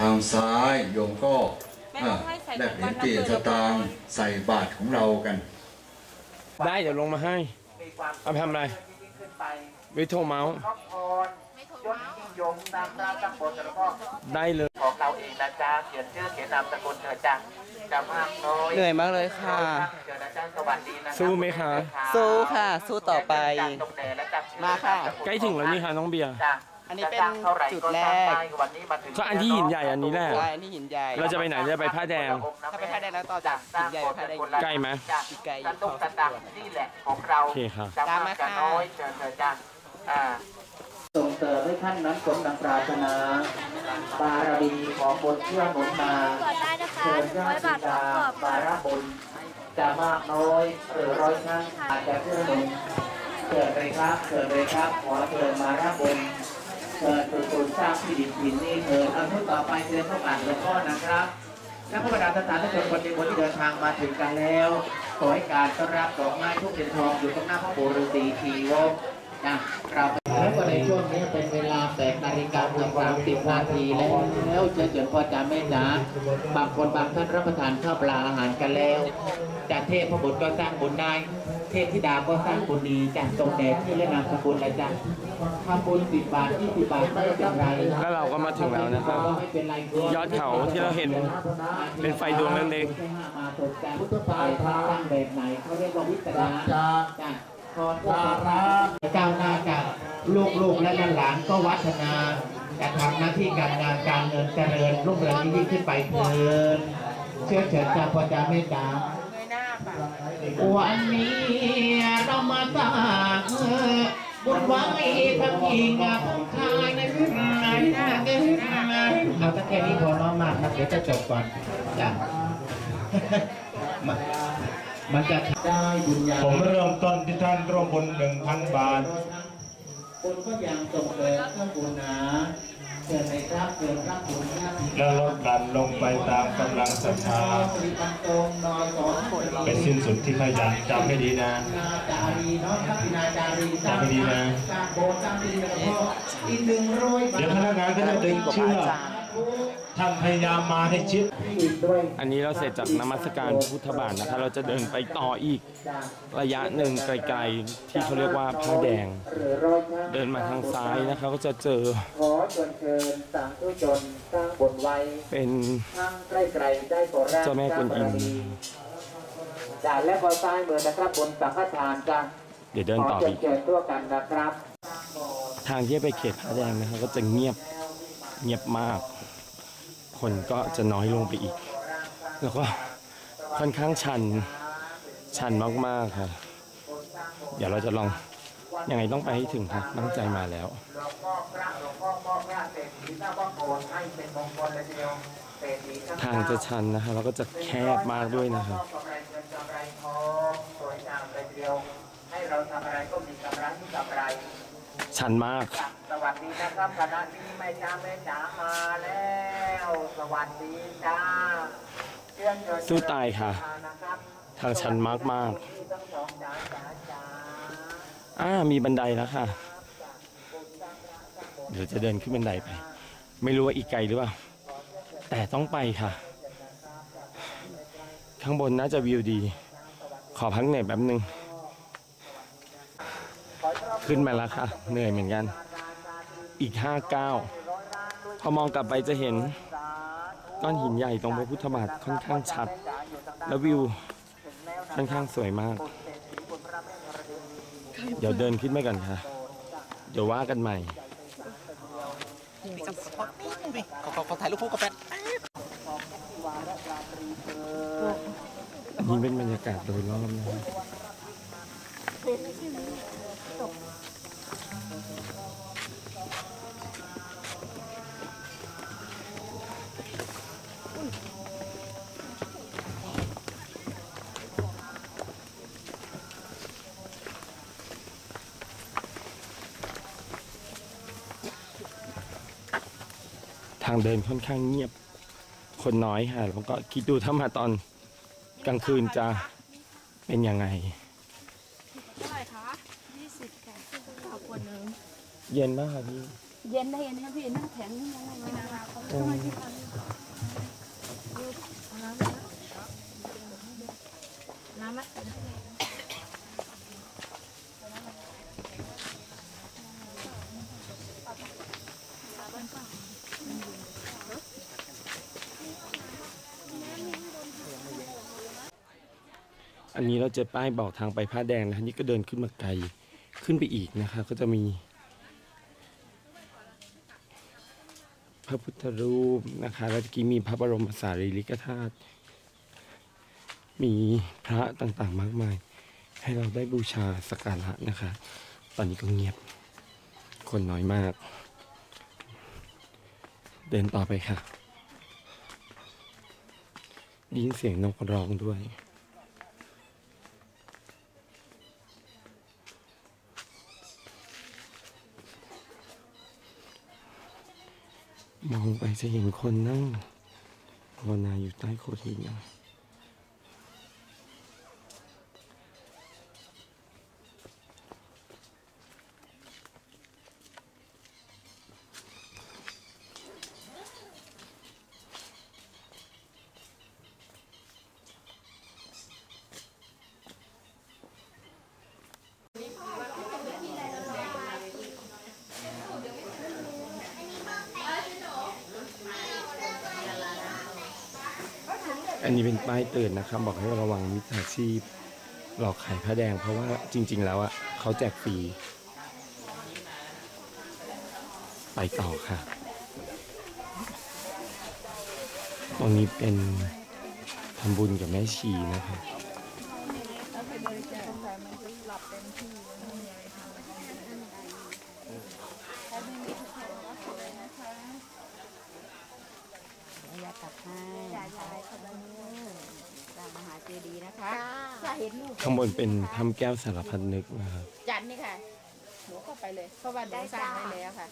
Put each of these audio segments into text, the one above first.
ทางซ้ายโยมก็ไม่อะต้องให้ใส่แลกเหรียญเปลี่ยนสตางค์ใส่บาทของเรากัน ได้เดี๋ยวลงมาให้มีความเอาไปทำอะไรยิ่งขึ้นไปวิโทรเมาส์ครอบครยศยิ่งยงตามราตั้งบนแล้วก็ได้เลยของเราเองนะจ๊ะเขียนชื่อเขียนนามสกุลเธอจ้ะจะมากน้อยเหนื่อยมากเลยค่ะเจอนะจ๊ะสวัสดีนะสู้ไหมคะสู้ค่ะ สู้ต่อไปจากตรงไหนและจากชื่อมาค่ะนสกุใกล้ถึงแล้วนี่ค่ะน้องเบียร์จ้ะ อันนี้เป็นจะสร้างท่าไหร่จุดก็แรสร้างกได้วันนี้มาถึงก็อันที่หินใหญ่อันนี้แหละใช่อันนี้หินใหญ่เราจะไปไหนจะไปผ้าแดงถ้าไปผ้าแดงแล้วต่อจากหินใหญ่ไปผ้าแดงใกล้ไหมจ้ะไกลอยู่สนุกสนานนี่แหละของเราโอเคครับจะมากจะน้อยเชิญเธอจ้ะอ่าส่งเสริมให้ท่านนั้นสมดังปรารถนาบารมีของบนเชื่อหนุนมากดได้นะคะเชิญหนึ่งญาร้อยติบาทพร้อมดากรอบบารบุญจะมากน้อยหรือร้อยครั้งอาจจะเพื่อหนุนเกิดเลยครับเกิดเลยครับขอเชิญมารับบุญ เชิญตุตุนสร้างที่ดินถิ่นนี้เถิดอนทุต่อไปเชิญเข้าอ่านหลวงพ่อนะครับและพระบรรดาสถานทุกคนคนในวันที่เดินทางมาถึงกันแล้วขอให้การต้อนรับดอกไม้ทุกเทียนทองอยู่ตรงหน้าพระโบฤษีทีวกนะเราแล้วก็ในช่วงนี้เป็นเวลาแปดนาฬิกาเกือบสามสิบนาทีแล้วแล้วเจอเจอพ่อจ๋าแม่จ๋าบางคนบางท่านรับประทานข้าวปลาอาหารกันแล้วจากเทพพระบุตรก็สร้างบุญได้ เทพธิดาก็สร้างบุญดีจากตรงแดดที่และนามสกุลและจ้ะทำบุญสิบบาทยี่สิบบาทไม่เป็นไรแล้วเราก็มาถึงแล้วนะครับไม่เป็นไรยอดเขาที่เราเห็นเป็นไฟดวงเล็กมาตกแต่พุทธปาทางตั้งแบบไหนเขาเรียกว่าวิสดาจ้าพรพาระก้าวหน้ากับลูกๆและหลานๆก็วัฒนาจะทำหน้าที่การงานการเงินเจริญรุ่งเรืองยิ่งขึ้นไปเถิดเชื่อเฉิดจาพอจาเมตตา วันนี้เรามาสร้างบุญไว้ทั้งหญิงทั้งชายในพื้นไหนเอาแต่แค่นี้พอน้องมากนะเดี๋ยวจะจบก่อนจ้ะมันมันจะได้บุญญาผมเริ่มต้นที่ท่านร่วมบุญหนึ่งพันบาทบุญก็ยังส่งเสริมเครื่องบุญหนา เชิญในครับเชิญรับบุญญาติแล้วลดหลั่นลงไปตามกำลังศรัทธาบริปันตรงนอยสอนผลไปสิ้นสุดที่ขยันจำให้ดีนะนาจารีเนาะครับพี่นาจารีสร้างจำให้ดีนะสร้างโบสถ์สร้างดีแล้วก็อีกหนึ่งร้อยบาทเดี๋ยวพนักงานก็จะดึงเชือก ท่านพยายามมาให้ชิดอีกด้วยๆอันนี้เราเสร็จจากนมัสการพุทธบาทนะคะ เราจะเดินไปต่ออีกจากระยะหนึ่งไกลๆ ที่เขาเรียกว่าผ้าแดงหรือร้อยครั้งเดินมาทางซ้ายนะคะก็จะเจอขอเชิญเชิญสร้างทุจนสร้างบนไว้เป็นทางใกล้ๆได้ก่อแรกเจ้าแม่กวนอิมจ่าและพอซ้ายมือนะครับบนสังฆทานจ้ะเดี๋ยวเดินต่อขอีกเชิญตัวกันนะครับทางที่ไปเขตผ้าแดงนะคะก็จะเงียบ เงียบมาก คนก็จะน้อยลงไปอีก แล้วก็ค่อนข้างชัน ชันมากๆค่ะ เดี๋ยวเราจะลองยังไงต้องไปให้ถึงค่ะตั้งใจมาแล้วทางจะชันนะคะแล้วก็จะแคบมากด้วยนะครับให้เราทำอะไรก็มีกำไรที่กำไร ชันมาก สวัสดีนะครับคณะนี้แม่จ้าแม่จ๋ามาแล้ว สวัสดีจ้าเชิญเชิญสู้ตายค่ะ นะครับทางชันมากที่ทั้งสองจ๋าจ๋าจ๋าๆอ่ามีบันไดแล้วค่ะ เดี๋ยวจะเดินขึ้นบันไดไป ไม่รู้ว่าอีกไกลหรือเปล่า แต่ต้องไปค่ะ ข้างบนน่าจะวิวดี ขอพักเหนื่อยแป๊บนึง ขึ้นมาแล้วค่ะ เหนื่อยเหมือนกัน อีกห้าเก้าพอมองกลับไปจะเห็นก้อนหินใหญ่ตรงพระพุทธบาทค่อนข้างชัด แล้ววิวค่อนข้างสวยมาก เดี๋ยวเดินขึ้นไปก่อนค่ะ เดี๋ยวว่ากันใหม่ขอขอขอถ่ายรูปคู่กับแฟนอันนี้เป็นบรรยากาศโดยรอบนะครับางเดินค่อนข้างเงียบ คนน้อยค่ะแล้วก็คิดดูถ้ามาตอนกลางคืนจะเป็นยังไงเท่าไหร่คะยี่สิบค่ะขอบคุณนึงเย็นมากค่ะพี่คเย็นได้เย็นนะพี่น้ำแข็งนี่ยังไงนะ อันนี้เราเจอป้ายบอกทางไปผ้าแดงนะนี่ก็เดินขึ้นมาไกลขึ้นไปอีกนะคะ ก็จะมี พระพุทธรูปนะคะแล้วกี้มีพระบรมสารีริกธาตุมีพระต่างๆมากมาย ให้เราได้บูชาสักการะนะคะ ตอนนี้ก็เงียบ คนน้อยมาก เดินต่อไปค่ะได้ยินเสียงนกร้องด้วย มองไปจะเห็นคนนั่งภาวนาอยู่ใต้โขดหินนะ อันนี้เป็นป้ายเตือนนะครับ บอกให้ระวังมิจฉาชีพหลอกขายผ้าแดง เพราะว่าจริง ๆ แล้วอะเขาแจกฟรีไปต่อค่ะ ตรงนี้เป็นทำบุญกับแม่ชีนะครับ ยาตัดให้ยายยายขอบคุณตามมหาเจดีย์นะคะถ้าเห็นลูก ข้างบนเป็นทำแก้วสารพัดนึกนะครับจันนี่ค่ะ หนูเข้าไปเลย เพราะว่าหนูสร้างไว้แล้วค่ะ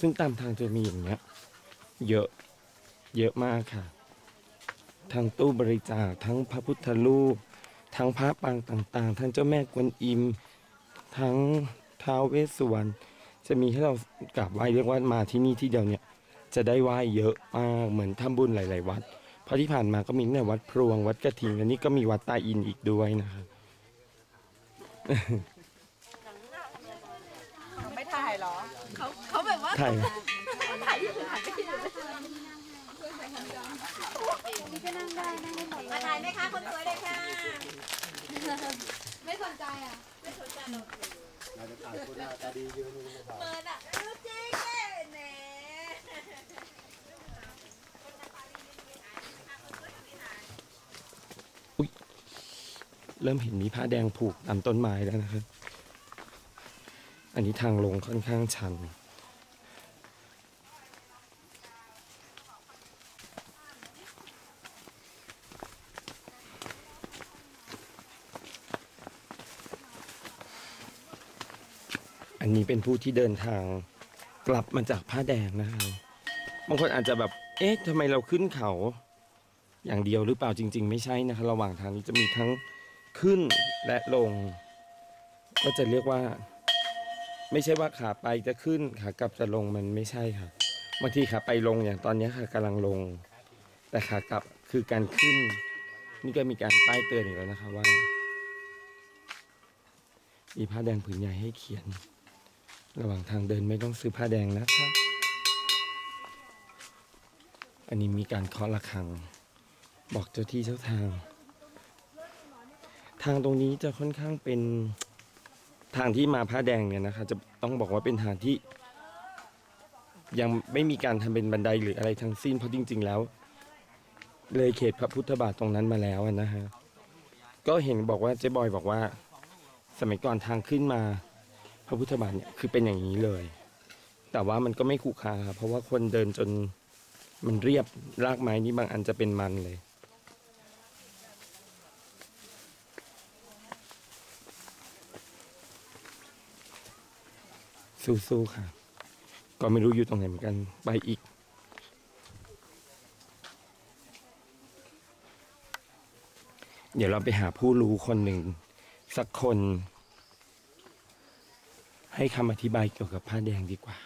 ซึ่งตามทางจะมีอย่างเงี้ย เยอะ เยอะมากค่ะ ทั้งตู้บริจาค ทั้งพระพุทธรูป ทั้งพระปางต่างๆ ทั้งเจ้าแม่กวนอิม ทั้งท้าวเวสสุวรรณ จะมีให้เรากราบไหว้เรียกว่ามาที่นี่ที่เดียวเนี่ยจะได้ไหว้เยอะมากเหมือนทำบุญหลาย ๆ วัด เพราะที่ผ่านมาก็มีตั้งแต่วัดพรวงวัดกระทิงอันนี้ก็มีวัดตาอินอีกด้วยนะครับไม่ถ่ายหรอถ่ายมาถ่ายไหมคะคนสวยเลยค่ะ ไม่สนใจอะ ไม่สนใจหรอกเราจะถ่ายคนหน้าตาดียืนเมินอะจริงแหน่ เริ่มเห็นมีผ้าแดงผูกตามต้นไม้แล้วนะครับ อันนี้ทางลงค่อนข้างชัน อันนี้เป็นผู้ที่เดินทางกลับมาจากผ้าแดงนะครับบางคนอาจจะแบบ เอ๊ะทำไมเราขึ้นเขาอย่างเดียวหรือเปล่าจริง ๆ ไม่ใช่นะคะ ระหว่างทางนี้จะมีทั้ง ขึ้นและลง ก็จะเรียกว่า ไม่ใช่ว่าขาไปจะขึ้นขากลับจะลงมันไม่ใช่ค่ะบางทีขาไปลงอย่างตอนนี้ค่ะกำลังลง แต่ขากลับคือการขึ้น นี่ก็มีการป้ายเตือนอีกแล้วนะคะว่ามีผ้าแดงผืนใหญ่ให้เขียน ระหว่างทางเดินไม่ต้องซื้อผ้าแดงนะคะอันนี้มีการเคาะระฆัง บอกเจ้าที่เจ้าทาง ทางตรงนี้จะค่อนข้างเป็นทางที่มาผ้าแดงเนี่ยนะคะ จะต้องบอกว่าเป็นทางที่ ยังไม่มีการทำเป็นบันไดหรืออะไรทั้งสิ้นเพราะจริง ๆ แล้ว เลยเขตพระพุทธบาทตรงนั้นมาแล้วนะฮะก็เห็นบอกว่าเจ๊บอยบอกว่า สมัยก่อนทางขึ้นมา พระพุทธบาทเนี่ยคือเป็นอย่างนี้เลย แต่ว่ามันก็ไม่ขรุขระครับเพราะว่าคนเดินจนมันเรียบรากไม้นี่บางอันจะเป็นมันเลย สู้ๆค่ะ ก็ไม่รู้อยู่ตรงไหนเหมือนกัน ไปอีก เดี๋ยวเราไปหาผู้รู้คนหนึ่ง สักคน ให้คำอธิบายเกี่ยวกับผ้าแดงดีกว่า